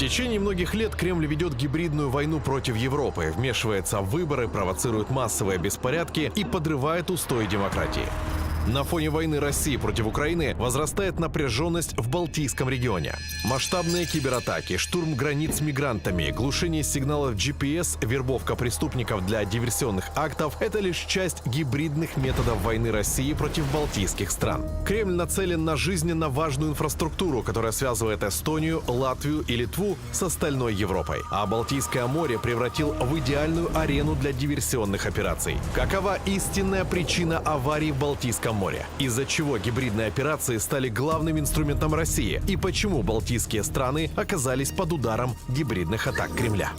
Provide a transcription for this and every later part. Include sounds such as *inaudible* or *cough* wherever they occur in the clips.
течение многих лет Кремль ведет гибридную войну против Европы, вмешивается в выборы, провоцирует массовые беспорядки и подрывает устои демократии. На фоне войны России против Украины возрастает напряженность в Балтийском регионе. Масштабные кибератаки, штурм границ мигрантами, глушение сигналов GPS, вербовка преступников для диверсионных актов – это лишь часть гибридных методов войны России против балтийских стран. Кремль нацелен на жизненно важную инфраструктуру, которая связывает Эстонию, Латвию и Литву с остальной Европой. А Балтийское море превратил в идеальную арену для диверсионных операций. Какова истинная причина аварий в Балтийском море? Из-за чего гибридные операции стали главным инструментом России? И почему балтийские страны оказались под ударом гибридных атак Кремля?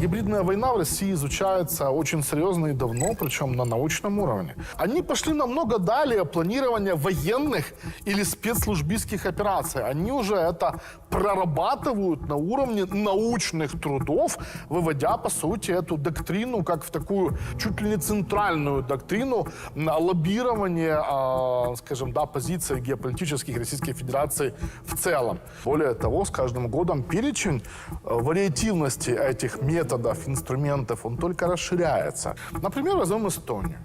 Гибридная война в России изучается очень серьезно и давно, причем на научном уровне. Они пошли намного далее планирования военных или спецслужбистских операций. Они уже это прорабатывают на уровне научных трудов, выводя, по сути, эту доктрину как в такую чуть ли не центральную доктрину на а, скажем, да, позиций геополитических Российской Федерации в целом. Более того, с каждым годом перечень э, вариативности этих методов, инструментов, он только расширяется. Например, возьмем Эстонию.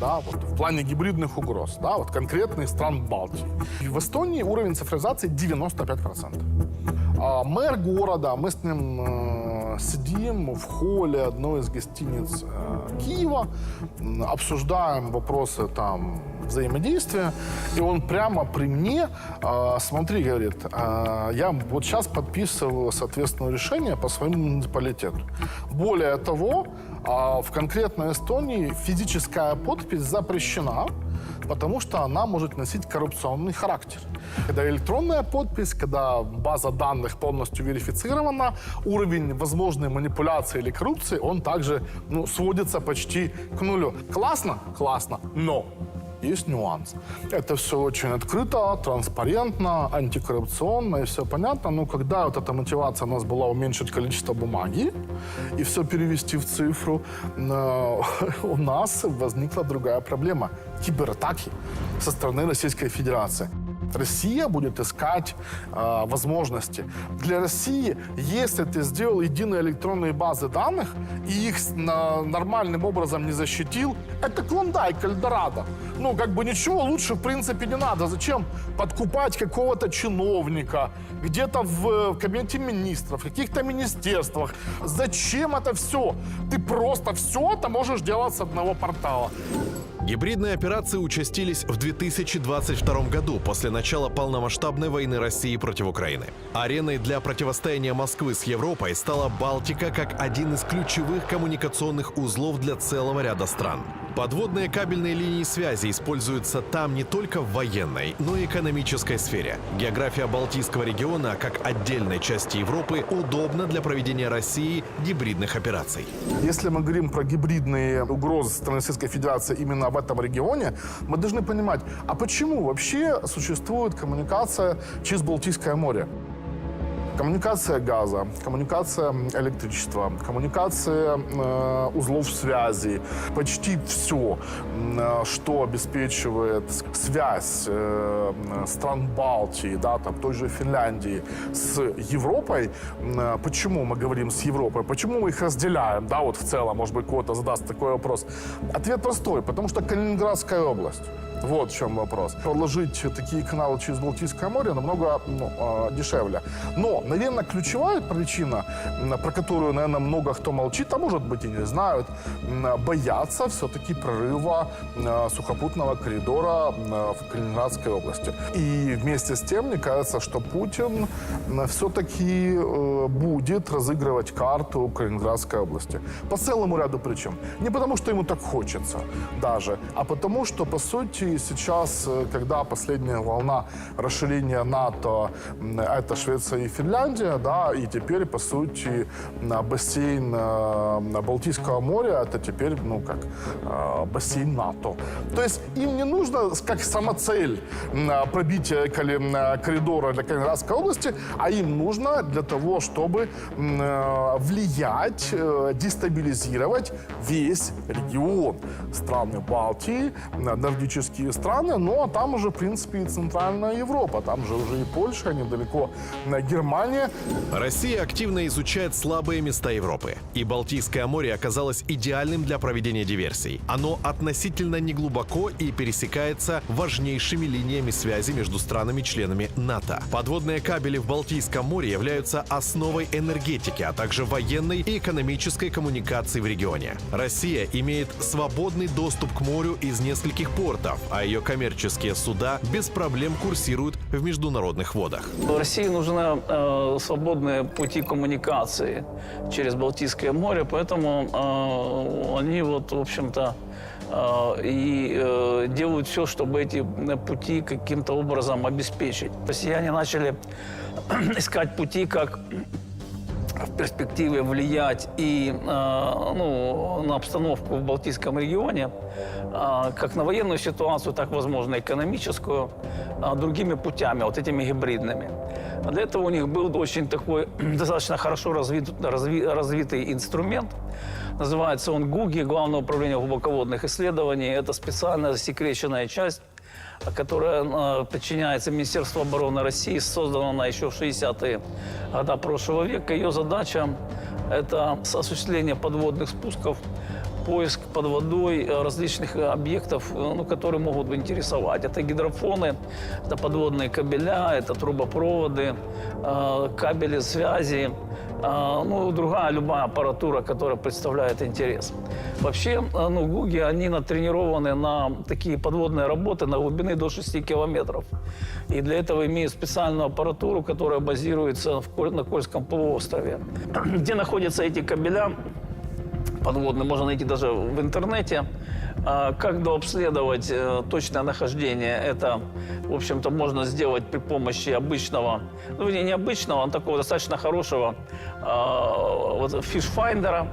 Да, вот в плане гибридных угроз, да, вот конкретных стран Балтии. И в Эстонии уровень цифровизации 95%. А мэр города, мы с ним э, сидим в холле одной из гостиниц э, Киева, обсуждаем вопросы там взаимодействия, и он прямо при мне, э, смотри, говорит, э, я вот сейчас подписываю, соответственно, решение по своему муниципалитету. Более того, э, в конкретной Эстонии физическая подпись запрещена, потому что она может носить коррупционный характер. Когда электронная подпись, когда база данных полностью верифицирована, уровень возможной манипуляции или коррупции, он также ну, сводится почти к нулю. Классно? Классно. Но есть нюанс. Это все очень открыто, транспарентно, антикоррупционно и все понятно. Но когда вот эта мотивация у нас была уменьшить количество бумаги и все перевести в цифру, э, *laughs* у нас возникла другая проблема. Кибератаки со стороны Российской Федерации. Россия будет искать э, возможности. Для России, если ты сделал единые электронные базы данных и их на- нормальным образом не защитил, это клондайк Эльдорадо. Ну, как бы ничего лучше, в принципе, не надо. Зачем подкупать какого-то чиновника где-то в э, кабинете министров, в каких-то министерствах? Зачем это все? Ты просто все это можешь делать с одного портала. Гибридные операции участились в 2022 году после начала полномасштабной войны России против Украины. Ареной для противостояния Москвы с Европой стала Балтика как один из ключевых коммуникационных узлов для целого ряда стран. Подводные кабельные линии связи используются там не только в военной, но и экономической сфере. География Балтийского региона, как отдельной части Европы, удобна для проведения России гибридных операций. Если мы говорим про гибридные угрозы со Российской Федерации именно в этом регионе, мы должны понимать, а почему вообще существует коммуникация через Балтийское море? Коммуникация газа, коммуникация электричества, коммуникация э, узлов связи, почти все, э, что обеспечивает связь э, стран Балтии, да, там, той же Финляндии с Европой. Э, почему мы говорим с Европой? Почему мы их разделяем? Да, вот в целом, может быть, кто-то задаст такой вопрос. Ответ простой, потому что Калининградская область. Вот в чем вопрос. Проложить такие каналы через Балтийское море намного ну, э, дешевле. Но, наверное, ключевая причина, про которую, наверное, много кто молчит, а может быть и не знают, боятся все-таки прорыва э, сухопутного коридора в Калининградской области. И вместе с тем, мне кажется, что Путин все-таки будет разыгрывать карту Калининградской области. По целому ряду причин. Не потому, что ему так хочется даже, а потому, что, по сути, сейчас, э, когда последняя волна расширения НАТО, это Швеция и Финляндия, да, и теперь, по сути, бассейн э, Балтийского моря, это теперь, ну, как э, бассейн НАТО. То есть им не нужно, как самоцель, пробитие коридора для Калининградской области, а им нужно для того, чтобы влиять, дестабилизировать весь регион. Страны Балтии, нордические балтийские страны, но там уже, в принципе, и Центральная Европа, там же уже и Польша, недалеко э, Германия. Россия активно изучает слабые места Европы, и Балтийское море оказалось идеальным для проведения диверсий. Оно относительно неглубоко и пересекается важнейшими линиями связи между странами-членами НАТО. Подводные кабели в Балтийском море являются основой энергетики, а также военной и экономической коммуникации в регионе. Россия имеет свободный доступ к морю из нескольких портов, а ее коммерческие суда без проблем курсируют в международных водах. России нужны э, свободные пути коммуникации через Балтийское море, поэтому э, они вот, в общем-то, э, и э, делают все, чтобы эти э, пути каким-то образом обеспечить. Россияне начали *clears throat* искать пути, как в перспективе влиять и э, ну, на обстановку в Балтийском регионе, э, как на военную ситуацию, так, возможно, экономическую, э, другими путями, вот этими гибридными. А Для этого у них был очень такой *clears throat* достаточно хорошо развит, разви- развитый инструмент. Называется он ГУГИ, Главное управление глубоководных исследований. Это специальная засекреченная часть которая э, подчиняется Министерству обороны России, создана она еще в 60-е годы прошлого века. Ее задача – это осуществление подводных спусков, поиск под водой э, различных объектов, э, ну, которые могут интересовать. Это гидрофоны, это подводные кабеля, это трубопроводы, кабели связи, ну, другая любая аппаратура, которая представляет интерес. Вообще, э, ну, ГУГи, они натренированы на такие подводные работы на глубины до 6 километров. И для этого имеют специальную аппаратуру, которая базируется в на Кольском полуострове. *clears throat* Где находятся эти кабеля, подводный можно найти даже в интернете. А Как дообследовать э, точное нахождение, это, в общем-то, можно сделать при помощи обычного, ну, не необычного, а такого достаточно хорошего а, вот, фишфайндера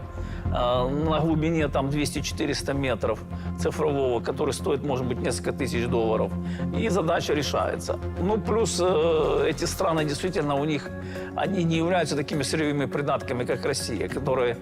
на глубине там 200-400 метров цифрового, который стоит, может быть, несколько тысяч долларов. И задача решается. Ну, плюс э, эти страны действительно у них, они не являются такими сырьевыми придатками, как Россия, которые,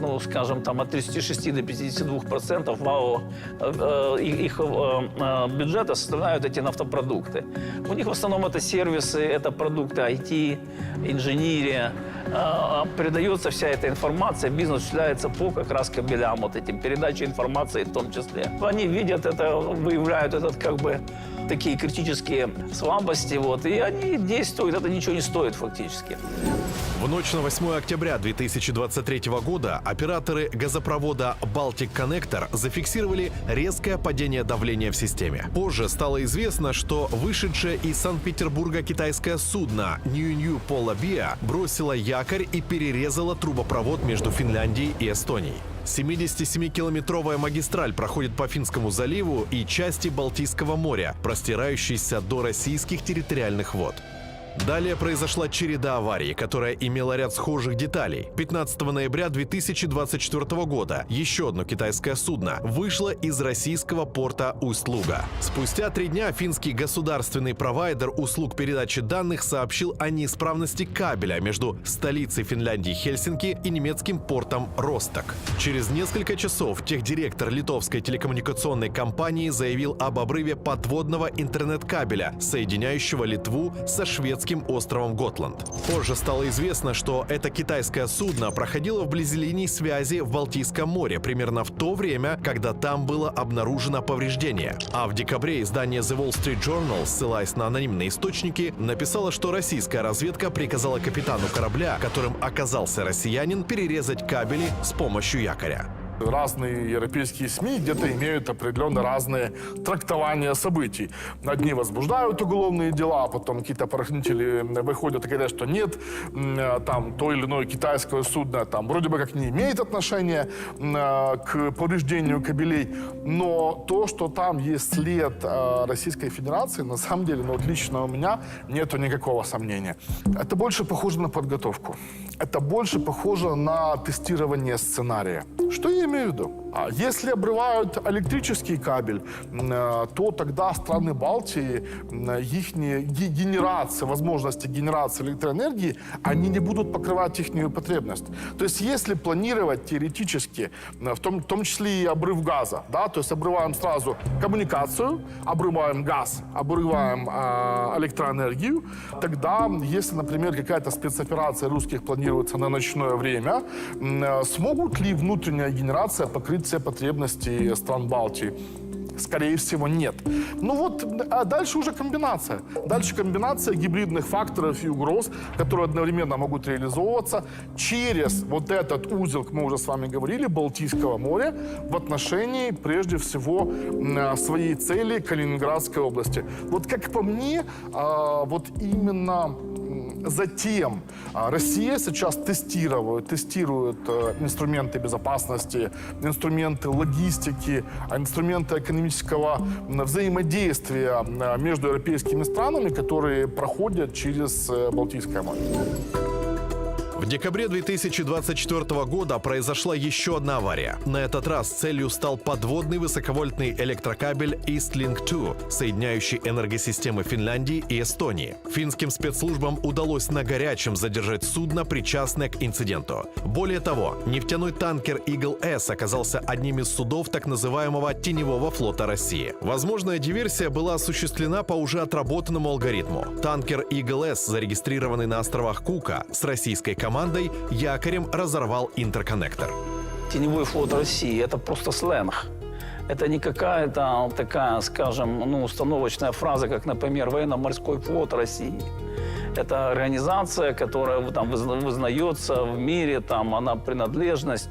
ну, скажем, там от 36 до 52 процентов ВАО, э, их их, э, э, бюджета составляют эти нафтопродукты. У них в основном это сервисы, это продукты IT, инженерия. Э, Передается вся эта информация, бизнес осуществляется по как раз кабелям вот этим, передача информации в том числе. Они видят это, выявляют этот как бы такие критические слабости, вот, и они действуют, это ничего не стоит фактически. В ночь на 8 октября 2023 года операторы газопровода Connector зафиксировали резкое падение давления в системе. Позже стало известно, что вышедшее из Санкт-Петербурга китайское судно New Pola Bia бросило якорь и перерезало трубопровод между Финляндией и Эстонией. 77-километровая магистраль проходит по Финскому заливу и части Балтийского моря, простирающейся до российских территориальных вод. Далее произошла череда аварий, которая имела ряд схожих деталей. 15 ноября 2024 года еще одно китайское судно вышло из российского порта Усть-Луга. Спустя три дня финский государственный провайдер услуг передачи данных сообщил о неисправности кабеля между столицей Финляндии Хельсинки и немецким портом Росток. Через несколько часов техдиректор литовской телекоммуникационной компании заявил об обрыве подводного интернет-кабеля, соединяющего Литву со шведским островом Готланд. Позже стало известно, что это китайское судно проходило вблизи линии связи в Балтийском море примерно в то время, когда там было обнаружено повреждение. А в декабре издание The Wall Street Journal, ссылаясь на анонимные источники, написало, что российская разведка приказала капитану корабля, которым оказался россиянин, перерезать кабели с помощью якоря. Разные европейские СМИ где-то имеют определенно разные трактования событий. Одни возбуждают уголовные дела, а потом какие-то правоохранители выходят и говорят, что нет, э, там то или иное китайское судно там вроде бы как не имеет отношения э, к повреждению кабелей, но то, что там есть след э, Российской Федерации, на самом деле, ну лично у меня нету никакого сомнения. Это больше похоже на подготовку. Это больше похоже на тестирование сценария. Что я имею в виду? А Если обрывают электрический кабель, э, то тогда страны Балтии, их генерация, возможности генерации электроэнергии, они не будут покрывать их потребность. То есть если планировать теоретически, в том, в том числе и обрыв газа, да, то есть обрываем сразу коммуникацию, обрываем газ, обрываем э, электроэнергию, тогда, если, например, какая-то спецоперация русских планируется на ночное время, э, смогут ли внутренняя генерация покрыть все потребности стран Балтии? Скорее всего, нет. Ну вот, а дальше уже комбинация. Дальше комбинация гибридных факторов и угроз, которые одновременно могут реализовываться через вот этот узел, как мы уже с вами говорили, Балтийского моря в отношении, прежде всего, а, своей цели Калининградской области. Вот как по мне, а, вот именно затем а, Россия сейчас тестирует, тестирует э, инструменты безопасности, инструменты логистики, а, инструменты экономического взаимодействия между европейскими странами, которые проходят через э, Балтийское море. В декабре 2024 года произошла еще одна авария. На этот раз целью стал подводный высоковольтный электрокабель EastLink 2, соединяющий энергосистемы Финляндии и Эстонии. Финским спецслужбам удалось на горячем задержать судно, причастное к инциденту. Более того, нефтяной танкер Eagle S оказался одним из судов так называемого теневого флота России. Возможная диверсия была осуществлена по уже отработанному алгоритму. Танкер Eagle S, зарегистрированный на островах Кука, с российской командой якорем разорвал интерконнектор. Теневой флот России – это просто сленг. Это не какая-то такая, скажем, ну, установочная фраза, как, например, военно-морской флот России. Это организация, которая там вызна- вызнается в мире, там она принадлежность.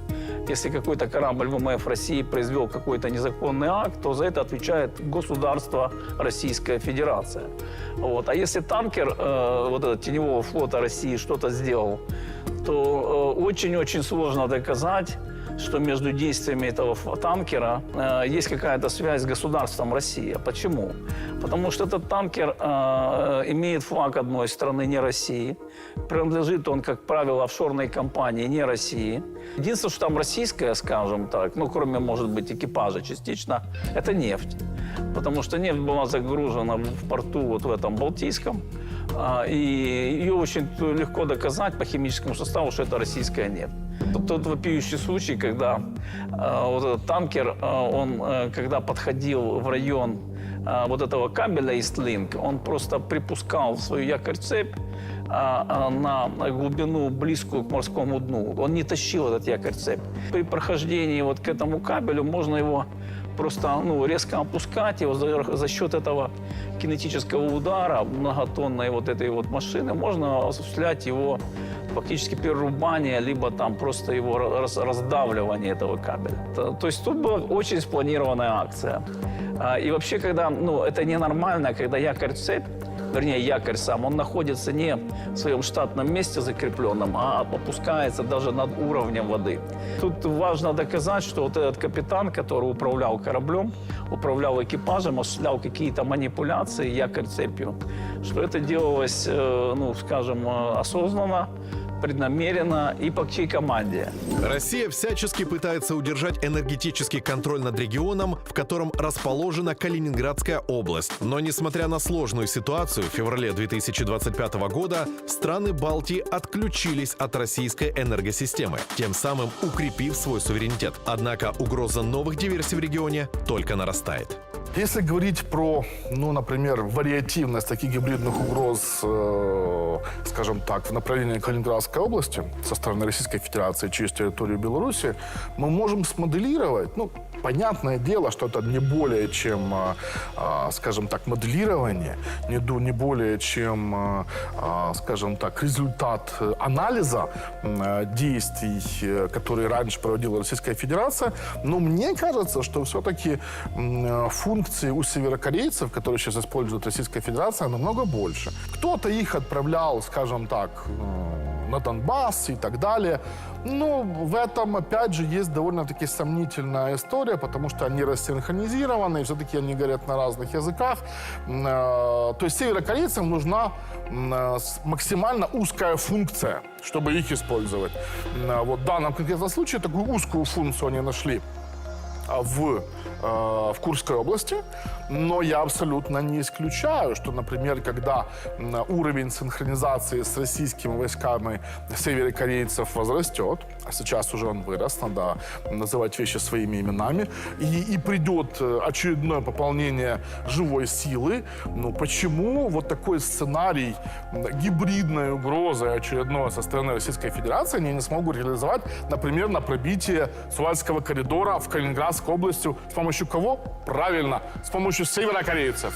Если какой-то корабль ВМФ России произвел какой-то незаконный акт, то за это отвечает государство Российская Федерация. Вот. А если танкер э, вот этого теневого флота России что-то сделал, то э, очень-очень сложно доказать, что между действиями этого танкера э, есть какая-то связь с государством Россия. Почему? Потому что этот танкер э, имеет флаг одной страны, не России. Принадлежит он, как правило, офшорной компании, не России. Единственное, что там российское, скажем так, ну, кроме, может быть, экипажа частично, это нефть. Потому что нефть была загружена в порту вот в этом Балтийском. А, И ее очень легко доказать по химическому составу, что это российская нефть. Тот, вопиющий случай, когда э, вот этот танкер, э, он э, когда подходил в район э, вот этого кабеля Eastlink, он просто припускал свою якорь-цепь а, а, на глубину близкую к морскому дну. Он не тащил этот якорь-цепь. При прохождении вот к этому кабелю можно его просто ну, резко опускать его за, за счет этого кинетического удара многотонной вот этой вот машины можно осуществлять его фактически перерубание, либо там просто его раз- раздавливание этого кабеля. То, то есть тут была очень спланированная акция. А, И вообще, когда, ну, это ненормально, когда якорь-цепь, вернее, якорь сам, он находится не в своем штатном месте закрепленном, а опускается даже над уровнем воды. Тут важно доказать, что вот этот капитан, который управлял кораблем, управлял экипажем, осуществлял какие-то манипуляции якорь-цепью, что это делалось, э, ну, скажем, э, осознанно, преднамеренно и по чьей команде. Россия всячески пытается удержать энергетический контроль над регионом, в котором расположена Калининградская область. Но несмотря на сложную ситуацию, в феврале 2025 года страны Балтии отключились от российской энергосистемы, тем самым укрепив свой суверенитет. Однако угроза новых диверсий в регионе только нарастает. Если говорить про, ну, например, вариативность таких гибридных угроз, э, скажем так, в направлении Калининградской области со стороны Российской Федерации через территорию Беларуси, мы можем смоделировать, ну, понятное дело, что это не более чем, э, э, скажем так, моделирование, не, не более чем, э, э, скажем так, результат э, анализа э, действий, э, которые раньше проводила Российская Федерация. Но мне кажется, что все-таки функции у северокорейцев, которые сейчас использует Российская Федерация, намного больше. Кто-то их отправлял, скажем так, э, на Донбасс и так далее. Но в этом, опять же, есть довольно-таки сомнительная история, потому что они рассинхронизированы, все-таки они говорят на разных языках. Э, То есть северокорейцам нужна э, максимально узкая функция, чтобы их использовать. Вот в данном конкретном случае такую узкую функцию они нашли. а, в, в Курской области, но я абсолютно не исключаю, что, например, когда уровень синхронизации с российскими войсками северокорейцев возрастет, а сейчас уже он вырос, надо называть вещи своими именами, и, и придет э, очередное пополнение живой силы, ну почему вот такой сценарий гибридной угрозы очередной со стороны Российской Федерации они не смогут реализовать, например, на пробитие Суальского коридора в Калининградской области с помощью кого? Правильно, с помощью северокорейцев.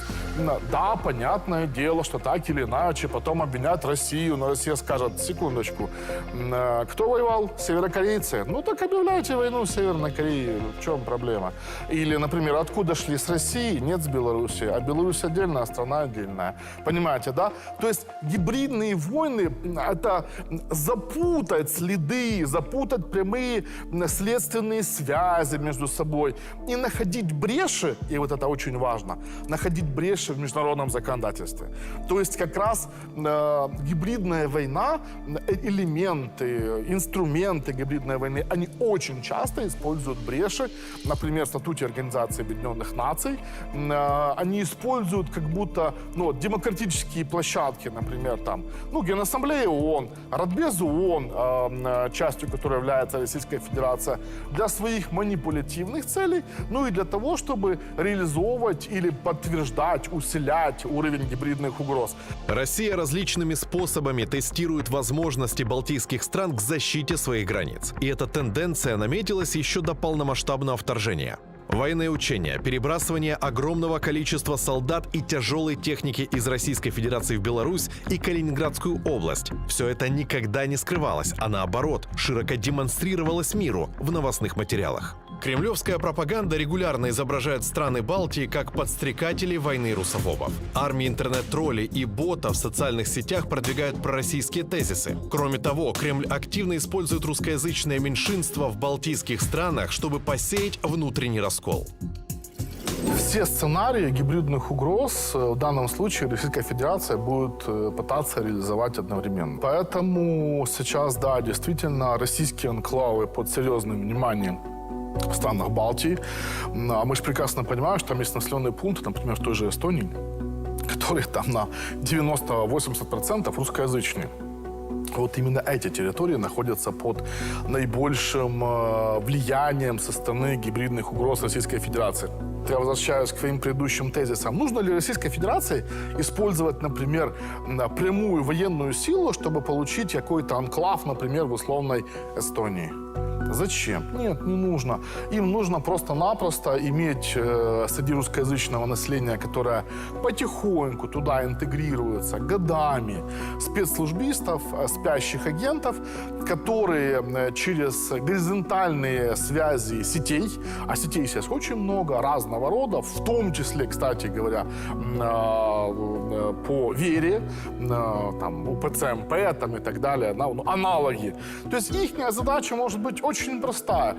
Да, понятное дело, что так или иначе потом обвинят Россию, но Россия скажет, секундочку, кто воевал? Северокорейцы. Ну так объявляйте войну Северной Корее, в чем проблема? Или, например, откуда шли с России? Нет, с Беларуси, а Беларусь отдельная, а страна отдельная. Понимаете, да? То есть гибридные войны это запутать следы, запутать прямые следственные связи между собой и находить бреши, и вот это очень важно, находить бреши в международном законодательстве. То есть как раз э, гибридная война, э, элементы, инструменты гибридной войны, они очень часто используют бреши, например, в статуте Организации Объединенных Наций, э, они используют как будто ну, демократические площадки, например, там, ну, Генассамблея ООН, Радбез ООН, э, э, частью которой является Российская Федерация, для своих манипулятивных целей, ну и для того, чтобы реализовывать или подтверждать, усилять уровень гибридных угроз. Россия различными способами тестирует возможности балтийских стран к защите своих границ. И эта тенденция наметилась еще до полномасштабного вторжения. Военные учения, перебрасывание огромного количества солдат и тяжелой техники из Российской Федерации в Беларусь и Калининградскую область. Все это никогда не скрывалось, а наоборот, широко демонстрировалось миру в новостных материалах. Кремлевская пропаганда регулярно изображает страны Балтии как подстрекателей войны русофобов. Армии интернет-троллей и ботов в социальных сетях продвигают пророссийские тезисы. Кроме того, Кремль активно использует русскоязычное меньшинство в балтийских странах, чтобы посеять внутренний раскол. Все сценарии гибридных угроз э, в данном случае Российская Федерация будет э, пытаться реализовать одновременно. Поэтому сейчас, да, действительно, российские анклавы под серьезным вниманием в странах Балтии. А мы же прекрасно понимаем, что там есть населенные пункты, например, в той же Эстонии, которые там на 90-80% русскоязычные. Вот именно эти территории находятся под наибольшим э, влиянием со стороны гибридных угроз Российской Федерации. Я возвращаюсь к своим предыдущим тезисам. Нужно ли Российской Федерации использовать, например, прямую военную силу, чтобы получить какой-то анклав, например, в условной Эстонии? Зачем? Нет, не нужно. Им нужно просто-напросто иметь э, среди русскоязычного населения, которое потихоньку туда интегрируется годами, спецслужбистов, э, спящих агентов, которые э, через горизонтальные связи сетей, а сетей сейчас очень много, разного рода, в том числе, кстати говоря, а, э, по вере, э, там, УПЦМП там, и так далее, ну, аналоги. То есть их задача может быть очень простая.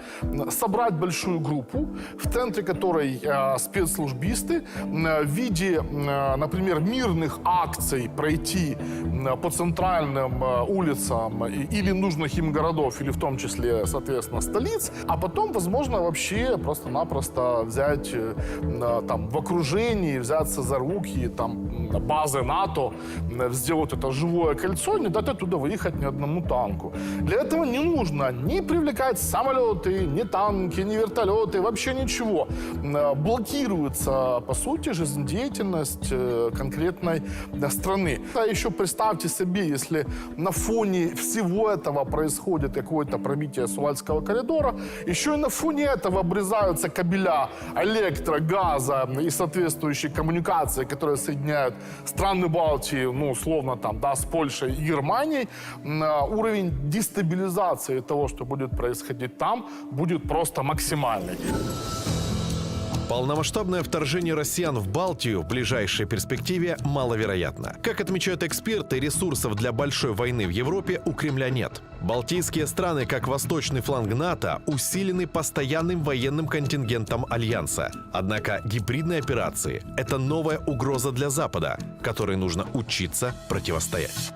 Собрать большую группу, в центре которой э, спецслужбисты э, в виде, э, например, мирных акций пройти э, по центральным э, улицам и- или нужных им городов, или в том числе, соответственно, столиц, а потом, возможно, вообще просто-напросто взять э, э, там в окружении, взяться за руки, там базы НАТО, м, сделать это живое кольцо, не дать оттуда выехать ни одному танку. Для этого не нужно ни привлекать самолеты, ни танки, ни вертолеты, вообще ничего. Э, Блокируется, по сути, жизнедеятельность э, конкретной страны. А еще представьте себе, если на фоне всего этого происходит какое-то пробитие Суальского коридора, еще и на фоне этого обрезаются кабеля электро, газа и соответствующие коммуникации, которые соединяют страны Балтии, ну, условно, там, да, с Польшей и Германией, а, уровень дестабилизации того, что будет происходить там, будет просто максимальный. Полномасштабное вторжение россиян в Балтию в ближайшей перспективе маловероятно. Как отмечают эксперты, ресурсов для большой войны в Европе у Кремля нет. Балтийские страны, как восточный фланг НАТО, усилены постоянным военным контингентом Альянса. Однако гибридные операции – это новая угроза для Запада, которой нужно учиться противостоять.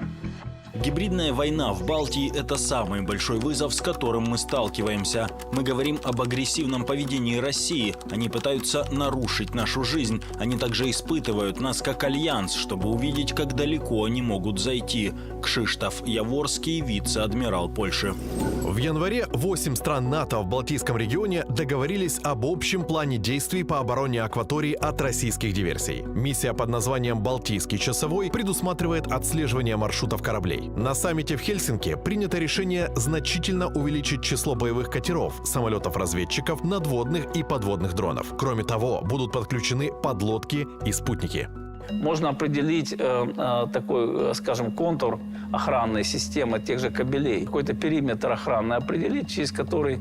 Гибридная война в Балтии – это самый большой вызов, с которым мы сталкиваемся. Мы говорим об агрессивном поведении России. Они пытаются нарушить нашу жизнь. Они также испытывают нас как альянс, чтобы увидеть, как далеко они могут зайти. Кшиштоф Яворский, вице-адмирал Польши. В январе 8 стран НАТО в Балтийском регионе договорились об общем плане действий по обороне акватории от российских диверсий. Миссия под названием «Балтийский часовой» предусматривает отслеживание маршрутов кораблей. На саммите в Хельсинки принято решение значительно увеличить число боевых катеров, самолетов-разведчиков, надводных и подводных дронов. Кроме того, будут подключены подлодки и спутники. Можно определить э, э, такой, э, скажем, контур охранной системы тех же кабелей, какой-то периметр охранный определить, через который,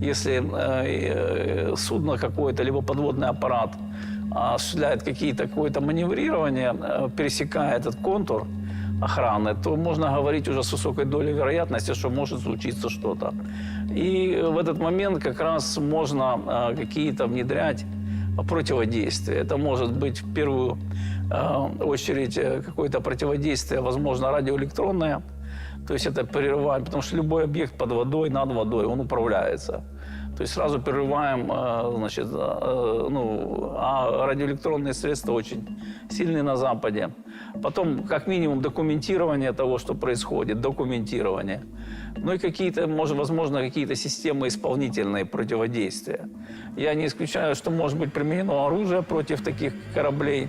если э, э, судно какое-то, либо подводный аппарат осуществляет какие-то какое-то маневрирование, э, пересекая этот контур охраны, то можно говорить уже с высокой долей вероятности, что может случиться что-то. И в этот момент как раз можно э, какие-то внедрять противодействие. Это может быть в первую э, очередь э, какое-то противодействие, возможно, радиоэлектронное. То есть это прерываем, потому что любой объект под водой, над водой, он управляется. То есть сразу прерываем, э, значит, э, ну, а радиоэлектронные средства очень сильны на Западе. Потом, как минимум, документирование того, что происходит, документирование. Ну и какие-то, может, возможно, какие-то системы исполнительные противодействия. Я не исключаю, что может быть применено оружие против таких кораблей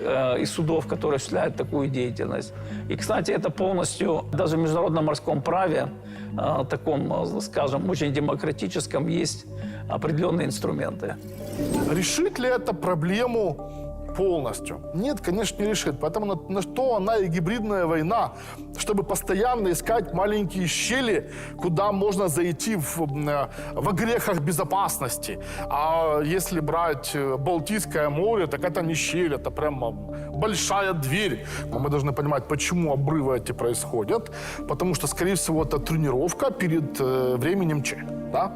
э, и судов, которые осуществляют такую деятельность. И, кстати, это полностью даже в международном морском праве, э, таком, э, скажем, очень демократическом, есть определенные инструменты. Решит ли это проблему полностью? Нет, конечно, не решит. Поэтому на, на что она и гибридная война, чтобы постоянно искать маленькие щели, куда можно зайти в, э, в огрехах безопасности. А если брать э, Балтийское море, так это не щель, это прямо большая дверь. Но мы должны понимать, почему обрывы эти происходят. Потому что, скорее всего, это тренировка перед э, временем Ч. Да?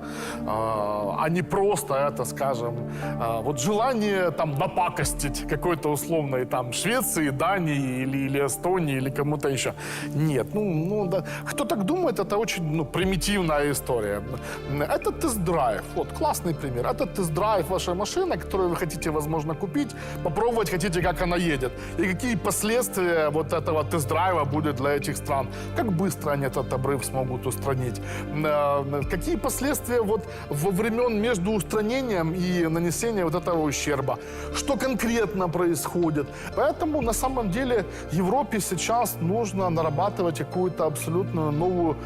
А, а не просто это, скажем, вот желание там напакостить какой-то условной там Швеции, Дании или, или Эстонии или кому-то еще. Нет, ну, ну да. кто так думает, это очень ну, примитивная история. Это тест-драйв. Вот классный пример. Это тест-драйв вашей машины, которую вы хотите, возможно, купить, попробовать хотите, как она едет. И какие последствия вот этого тест-драйва будет для этих стран. Как быстро они этот обрыв смогут устранить. Э, Какие последствия вот во времен между устранением и нанесением вот этого ущерба. Что конкретно происходит. Поэтому на самом деле Европе сейчас нужно нарабатывать какую-то абсолютно новую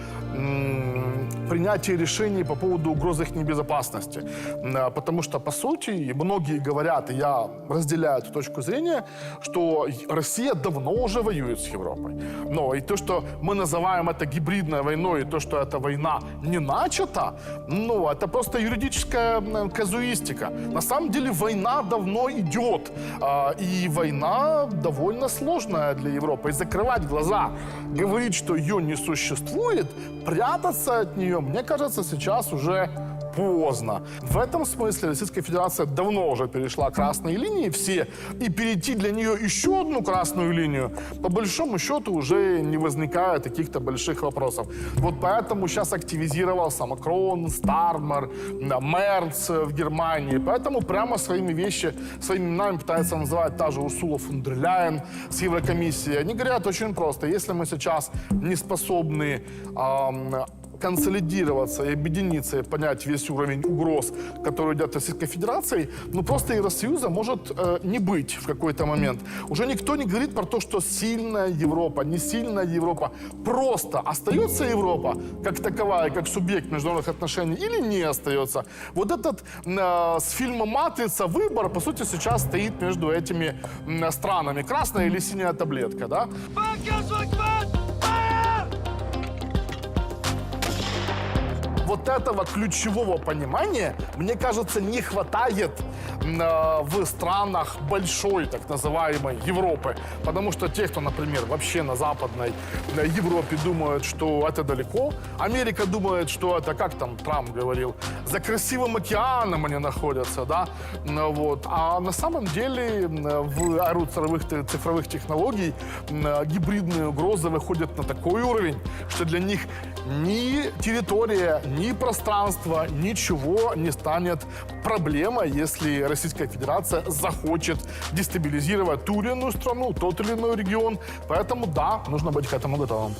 принятие решений по поводу угроз их небезопасности. М, Потому что, по сути, и многие говорят, и я разделяю эту точку зрения, что Россия давно уже воюет с Европой. Но и то, что мы называем это гибридной войной, и то, что эта война не начата, ну, это просто юридическая казуистика. На самом деле война давно идет. А, И война довольно сложная для Европы. И закрывать глаза, говорить, что ее не существует, прятаться от нее, мне кажется, сейчас уже поздно. В этом смысле Российская Федерация давно уже перешла красные линии все, и перейти для нее еще одну красную линию, по большому счету, уже не возникает каких-то больших вопросов. Вот поэтому сейчас активизировался Макрон, Стармер, Мерц в Германии. Поэтому прямо своими вещи, своими именами пытается называть та же Урсула фон дер Ляйен с Еврокомиссией. Они говорят очень просто. Если мы сейчас не способны консолидироваться и объединиться и понять весь уровень угроз, который идет от Российской Федерации, ну просто Евросоюза может э, не быть в какой-то момент. Уже никто не говорит про то, что сильная Европа, не сильная Европа. Просто остается Европа как таковая, как субъект международных отношений или не остается. Вот этот э, с фильма «Матрица» выбор, по сути, сейчас стоит между этими м, странами. Красная или синяя таблетка, да? Вот этого ключевого понимания, мне кажется, не хватает э, в странах большой, так называемой, Европы. Потому что те, кто, например, вообще на Западной э, Европе думают, что это далеко, Америка думает, что это, как там Трамп говорил, за красивым океаном они находятся, да, вот. А на самом деле в эру цифровых, цифровых технологий гибридные угрозы выходят на такой уровень, что для них ни территория, ни пространство, ничего не станет проблемой, если Российская Федерация захочет дестабилизировать ту или иную страну, тот или иной регион. Поэтому да, нужно быть к этому готовым.